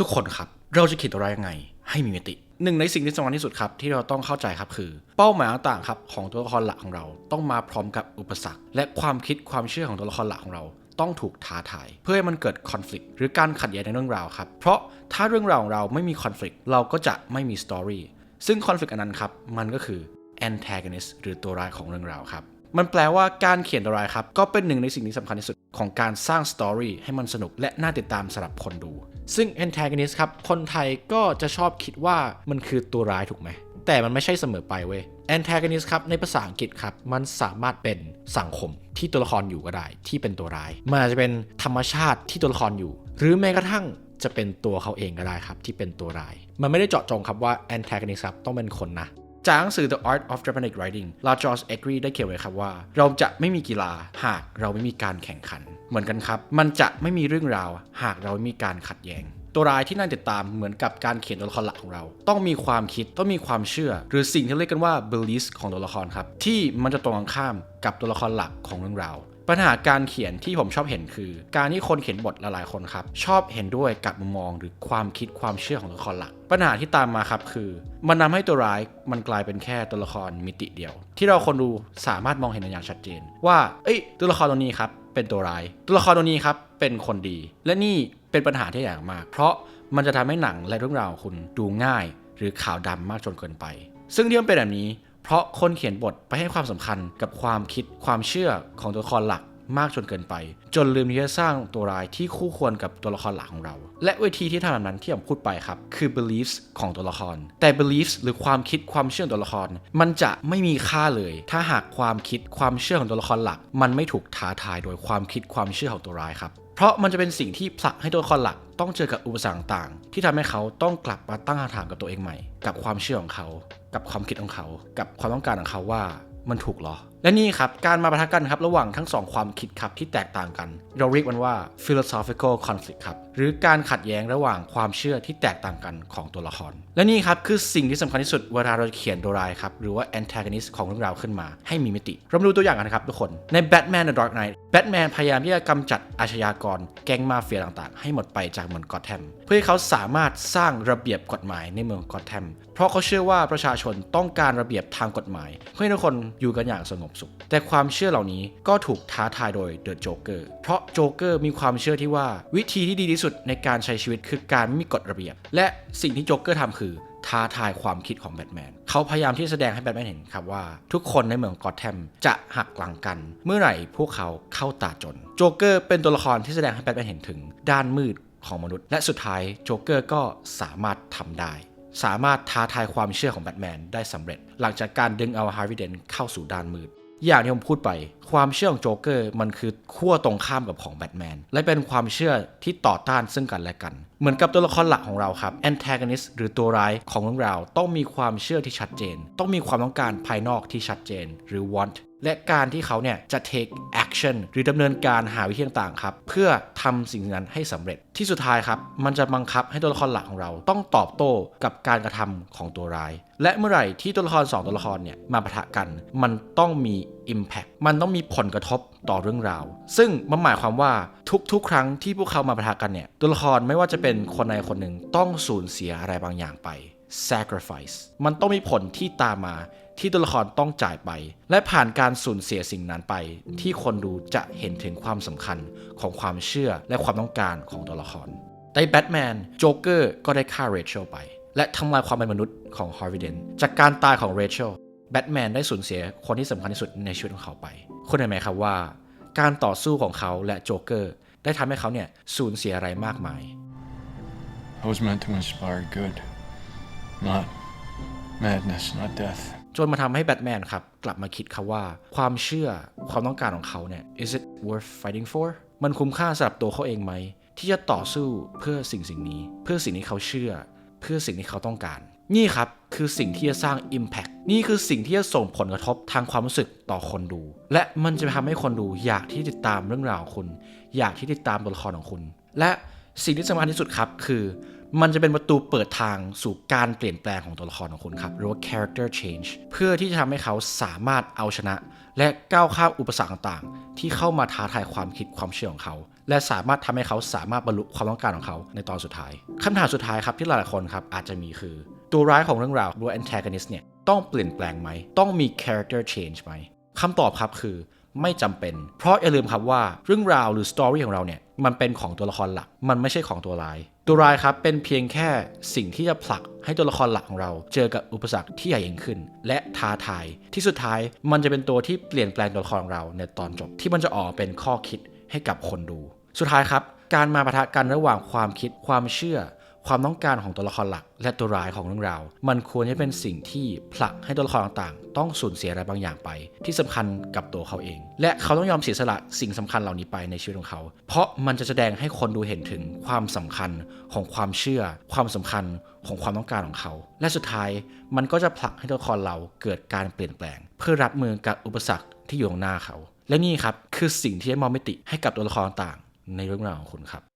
ทุกคนครับ เราจะเขียนตัวร้ายยังไง ให้มีมิติหนึ่งในสิ่งที่สำคัญที่สุดครับที่เราต้องเข้าใจครับคือ เป้าหมายต่างๆครับของตัวละครหลักของเรา ต้องมาพร้อมกับอุปสรรค และความคิดความเชื่อของตัวละครหลักของเรา ต้องถูกท้าทาย เพื่อให้มันเกิดคอน FLICT หรือการขัดแย้งในเรื่องราวครับเพราะถ้าเรื่องราวของเราไม่มีคอน FLICT เราก็จะไม่มีสตอรี่ซึ่งคอน FLICT อันนั้นครับมันก็คือ antagonist หรือตัวร้ายของเรื่องราวครับมันแปลว่าการเขียนตัวร้ายครับก็เป็นหนึ่งในสิ่งที่สำคัญที่สุดของการสร้างสตอรี่ให้มันสนุกและน่าติดตามสำหรับคนดู ซึ่ง antagonist ครับ คนไทยก็จะชอบคิดว่ามันคือตัวร้ายถูกไหม แต่มันไม่ใช่เสมอไปเว้ย antagonist ครับ ในภาษาอังกฤษครับ มันสามารถเป็นสังคมที่ตัวละครอยู่ก็ได้ ที่เป็นตัวร้าย มันอาจจะเป็นธรรมชาติที่ตัวละครอยู่ หรือแม้กระทั่งจะเป็นตัวเขาเองก็ได้ครับ ที่เป็นตัวร้าย มันไม่ได้เจาะจงครับว่า antagonist ครับต้องเป็นคนนะ จากหนังสือ The Art of Dramatic Writing ลาจอร์สเอกรีได้เขียนไว้ครับว่า เราจะไม่มีกีฬาหากเราไม่มีการแข่งขัน เหมือนกันครับ มันจะไม่มีเรื่องราว หากเราไม่มีการขัดแย้งตัวร้ายที่น่าติดตามเหมือนกับการเขียนตัวละครหลักของเรา ต้องมีความคิดต้องมีความเชื่อ หรือสิ่งที่เรียกกันว่า beliefs ของตัวละครครับ ที่มันจะตรงกันข้ามกับตัวละครหลักของเรื่องราว ปัญหาการเขียนที่ผมชอบเห็นคือ การที่คนเขียนบทหลายๆคนครับ ชอบเห็นด้วยกับมุมมองหรือความคิดความเชื่อของตัวละครหลัก ปัญหาที่ตามมาครับคือ มันนำให้ตัวร้ายมันกลายเป็นแค่ตัวละครมิติเดียว ที่เราคนดูสามารถมองเห็นอย่างชัดเจน ว่าเอ้ย ตัวละครตัวนี้ครับเป็นตัวร้าย ตัวละครตัวนี้ครับเป็นคนดี และนี่เป็นปัญหาที่ใหญ่มาก เพราะมันจะทำให้หนังและเรื่องราวคุณดูง่าย หรือขาวดำมากจนเกินไป ซึ่งที่มันเป็นแบบนี้ เพราะคนเขียนบทไปให้ความสำคัญกับความคิดความเชื่อของตัวละครหลักมากจนเกินไป จนลืมที่จะสร้างตัวร้ายที่คู่ควรกับตัวละครหลักของเรา และวิธีที่ทำแบบนั้นที่ผมพูดไปครับ คือ beliefs ของตัวละคร แต่ beliefs หรือความคิดความเชื่อตัวละคร มันจะไม่มีค่าเลย ถ้าหากความคิดความเชื่อของตัวละครหลัก มันไม่ถูกท้าทายโดยความคิดความเชื่อของตัวร้ายครับ เพราะมันจะเป็นสิ่งที่ผลักให้ตัวละครหลักต้องเจอกับอุปสรรคต่างๆ ที่ทำให้เขาต้องกลับมาตั้งคำถามกับตัวเองใหม่ กับความเชื่อของเขา กับความคิดของเขา กับความต้องการของเขาว่ามันถูกหรอ และนี่ครับ การมาปะทะกันครับระหว่างทั้งสองความคิดครับที่แตกต่างกัน เราเรียกมันว่า philosophical conflict ครับหรือการขัดแย้งระหว่างความเชื่อที่แตกต่างกันของตัวละคร และนี่ครับคือสิ่งที่สำคัญที่สุดเวลาเราเขียนตัวร้ายครับหรือว่า antagonist ของเรื่องราวขึ้นมา ให้มีมิติ เรามาดูตัวอย่างกันนะครับทุกคนใน Batman The Dark Knight Batman พยายามที่จะกำจัดอาชญากร แก๊งมาเฟียต่างๆ ให้หมดไปจากเมืองกอตแทมเพื่อให้เขาสามารถสร้างระเบียบกฎหมายในเมืองกอตแทมเพราะเขาเชื่อว่าประชาชนต้องการระเบียบทางกฎหมายเพื่อให้ทุกคนอยู่กันอย่างสงบสุข แต่ความเชื่อเหล่านี้ก็ถูกท้าทายโดยเดอะโจ๊กเกอร์เพราะโจ๊กเกอร์มีความเชื่อที่ว่าวิธีที่ดีที่สุดในการใช้ชีวิตคือการไม่มีกฎระเบียบ และสิ่งที่โจ๊กเกอร์ทำคือท้าทายความคิดของแบทแมน เขาพยายามที่จะแสดงให้แบทแมนเห็นครับว่า ทุกคนในเมืองกอตแทมจะหักหลังกัน เมื่อไหร่พวกเขาเข้าตาจน โจ๊กเกอร์เป็นตัวละครที่แสดงให้แบทแมนเห็นถึง ด้านมืดของมนุษย์ และสุดท้ายโจ๊กเกอร์ก็สามารถทำได้ สามารถท้าทายความเชื่อของแบทแมนได้สำเร็จ หลังจากการดึงเอาฮาร์วีเดนเข้าสู่ด้านมืด อย่างที่ผมพูดไป ความเชื่อของโจ๊กเกอร์มันคือขั้วตรงข้ามกับของแบทแมนและเป็นความเชื่อที่ต่อต้านซึ่งกันและกัน เหมือนกับตัวละครหลักของเราครับ antagonist หรือตัวร้ายของเรื่องราวต้องมีความเชื่อที่ชัดเจน ต้องมีความต้องการภายนอกที่ชัดเจนหรือ want และการที่เขาเนี่ยจะ take action หรือดำเนินการหาวิธีต่างๆครับเพื่อทำสิ่งนั้นให้สำเร็จที่สุดท้ายครับ มันจะบังคับให้ตัวละครหลักของเราต้องตอบโต้กับการกระทำของตัวร้าย และเมื่อไหร่ที่ตัวละครสองตัวละครเนี่ยมาปะทะกัน มันต้องมี impact มันต้องมีผลกระทบต่อเรื่องราว ซึ่งมันหมายความว่าทุกๆ ครั้งที่พวกเขามาปะทะกันเนี่ยตัวละครไม่ว่าจะเป็นคนใดคนหนึ่งต้องสูญเสียอะไรบางอย่างไป sacrifice มันต้องมีผลที่ตามมาที่ตัวละครต้องจ่ายไป และผ่านการสูญเสียสิ่งนั้นไป ที่คนดูจะเห็นถึงความสำคัญของความเชื่อและความต้องการของตัวละครในแบทแมนโจ๊กเกอร์ก็ได้ฆ่าเรเชลไป และทำลายความเป็นมนุษย์ของฮาร์วิเดนจากการตายของเรเชลแบทแมนได้สูญเสียคนที่สำคัญที่สุดในชีวิตของเขาไป คุณเห็นไหมครับว่า การต่อสู้ของเขาและโจ๊กเกอร์ได้ทำให้เขาเนี่ยสูญเสียอะไรมากมาย I was meant to inspire good, not madness, not death. จนมาทำให้แบทแมนครับ กลับมาคิดครับว่า ความเชื่อความต้องการของเขาเนี่ย is it worth fighting for มันคุ้มค่าสำหรับตัวเขาเองไหม ที่จะต่อสู้เพื่อสิ่งสิ่งนี้ เพื่อสิ่งที่เขาเชื่อ เพื่อสิ่งที่เขาต้องการ นี่ครับ คือสิ่งที่จะสร้าง Impact นี่คือสิ่งที่จะส่งผลกระทบทางความรู้สึกต่อคนดู และมันจะทำให้คนดูอยากที่ติดตามเรื่องราวของคุณ อยากที่ติดตามตัวละครของคุณ และสิ่งที่สำคัญที่สุดครับ คือ มันจะเป็นประตูเปิดทางสู่การเปลี่ยนแปลงของตัวละครของคุณครับ หรือว่า character change เพื่อที่จะทำให้เขาสามารถเอาชนะ และก้าวข้ามอุปสรรคต่างๆ ที่เข้ามาท้าทายความคิดความเชื่อของเขา และสามารถทำให้เขาสามารถบรรลุความต้องการของเขาในตอนสุดท้ายคำถามสุดท้ายครับที่หลายๆคนครับอาจจะมีคือ ตัวร้ายของเรื่องราวหรือ antagonist เนี่ยต้องเปลี่ยนแปลงไหม ต้องมี character change ไหมคำตอบครับคือไม่จำเป็น เพราะอย่าลืมครับว่าเรื่องราวหรือ story ของเราเนี่ยมันเป็นของตัวละครหลัก มันไม่ใช่ของตัวร้าย ตัวร้ายครับเป็นเพียงแค่สิ่งที่จะผลักให้ตัวละครหลักของเรา เจอกับอุปสรรคที่ใหญ่ยิ่งขึ้น และท้าทายที่สุดท้ายมันจะเป็นตัวที่เปลี่ยนแปลงตัวละครของเราในตอนจบที่มันจะออกเป็นข้อคิดให้กับคนดู สุดท้ายครับ การมาปะทะกันระหว่างความคิดความเชื่อ ความต้องการของตัวละครหลัก และตัวร้ายของเรื่องราว มันควรจะเป็นสิ่งที่ผลักให้ตัวละครต่างๆ ต้องสูญเสียอะไรบางอย่างไป ที่สำคัญกับตัวเขาเอง และเขาต้องยอมเสียสละสิ่งสำคัญเหล่านี้ไปในชีวิตของเขา เพราะมันจะแสดงให้คนดูเห็นถึงความสำคัญของความเชื่อ ความสำคัญของความต้องการของเขา และสุดท้ายมันก็จะผลักให้ตัวละครเราเกิดการเปลี่ยนแปลง เพื่อรับมือกับอุปสรรคที่อยู่ตรงหน้าเขา และนี่ครับคือสิ่งที่ให้มองมิติให้กับตัวละครต่างๆในเรื่องราวของคุณครับ